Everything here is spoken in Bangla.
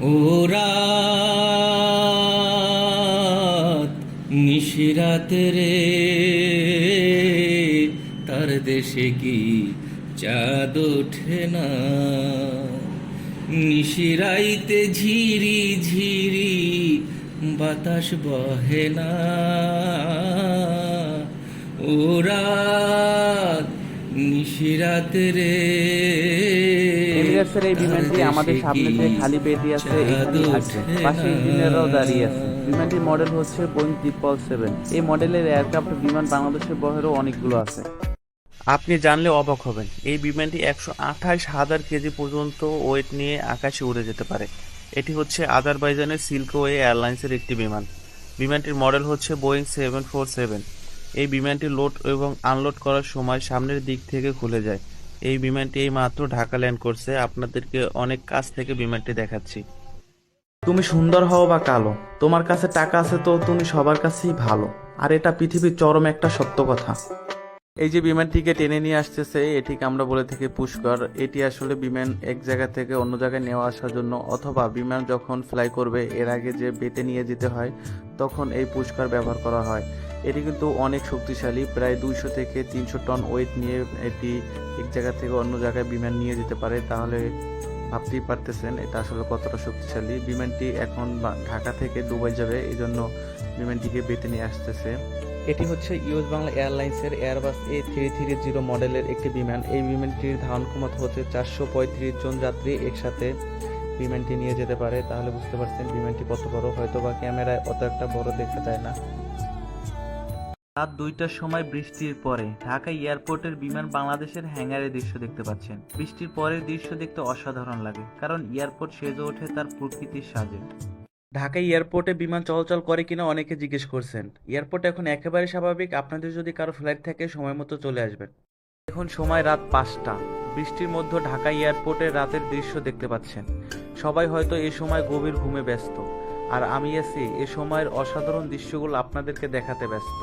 ও রাত, নিশিরাত রে। তার দেশে কি চাঁদ ওঠে না? নিশিরাইতে ঝিরি ঝিরি বাতাস বহে না। ও রাত, নিশিরাত রে। এমিরেটসের এই বিমানটি আমাদের সামনে যে খালি পেটি আছে এখানেই থাকছে পাশে ইঞ্জিনিয়াররাও দাঁড়িয়ে আছে। বিমানটির মডেল হচ্ছে বোয়িং ট্রিপল সেভেন এই মডেলের এয়ারক্রাফট বিমান বাংলাদেশের বহেরও অনেকগুলো আছে। আপনি জানলে অবাক হবেন এই বিমানটি একশো আঠাশ হাজার কেজি পর্যন্ত ওয়েট নিয়ে আকাশে উড়ে যেতে পারে। এটি হচ্ছে আজারবাইজানের সিল্কওয়ে এয়ারলাইন্সের একটি বিমান। বিমানটির মডেল হচ্ছে বোয়িং সেভেন ফোর সেভেন এই বিমানটি লোড এবং আনলোড করার সময় সামনের দিক থেকে খুলে যায়। এই বিমানটি এই মাত্র ঢাকা ল্যান্ড করছে। আপনাদেরকে অনেক কাছ থেকে বিমানটি দেখাচ্ছি। তুমি সুন্দর হও বা কালো, তোমার কাছে টাকা আছে তো তুমি সবার কাছেই ভালো। আর এটা পৃথিবীর চরম একটা সত্য কথা। এই যে বিমানটিকে টেনে নিয়ে আসতেছে এটিকে আমরা বলে থাকি পুষ্কর। এটি আসলে বিমান এক জায়গা থেকে অন্য জায়গায় নেওয়া আসার জন্য, অথবা বিমান যখন ফ্লাই করবে, এর আগে যে বেটে নিয়ে যেতে হয়, তখন এই পুষ্কর ব্যবহার করা হয়। এটি কিন্তু অনেক শক্তিশালী, প্রায় দুইশো থেকে তিনশো টন ওয়েট নিয়ে এটি এক জায়গা থেকে অন্য জায়গায় বিমান নিয়ে যেতে পারে, তাহলে ভাবতেই পারতেছেন এটা আসলে কতটা শক্তিশালী। বিমানটি এখন ঢাকা থেকে দুবাই যাবে এই জন্য বিমানটিকে বেতে নিয়ে আসতেছে। এটি হচ্ছে ইউএস বাংলা এয়ারলাইন্সের Airbus A three three zero মডেলের একটি বিমান। এই বিমানটির ধারণ ক্ষমতা হচ্ছে চারশো পঁয়ত্রিশ জন যাত্রী একসাথে বিমানটি নিয়ে যেতে পারে, তাহলে বুঝতে পারছেন বিমানটি কত বড় হয়তো বা ক্যামেরায় অত একটা বড় দেখা যায় না। রাত দুইটার সময় বৃষ্টির পরে ঢাকা এয়ারপোর্টের বিমান বাংলাদেশের হ্যাঙ্গারের দৃশ্য দেখতে পাচ্ছেন। বৃষ্টির পরের দৃশ্য দেখতে অসাধারণ লাগে, কারণ এয়ারপোর্ট সেজে ওঠে তার প্রকৃতির সাজে। ঢাকা এয়ারপোর্টে বিমান চলাচল করে কিনা অনেকে জিজ্ঞেস করছেন। এয়ারপোর্ট এখন একেবারে স্বাভাবিক, আপনাদের যদি কারও ফ্লাইট থাকে, সময় মতো চলে আসবেন। এখন সময় রাত পাঁচটা। বৃষ্টির মধ্যে ঢাকা এয়ারপোর্টের রাতের দৃশ্য দেখতে পাচ্ছেন। সবাই হয়তো এ সময় গভীর ঘুমে ব্যস্ত। আর আমি আছি, এ সময়ের অসাধারণ দৃশ্যগুলো আপনাদেরকে দেখাতে ব্যস্ত।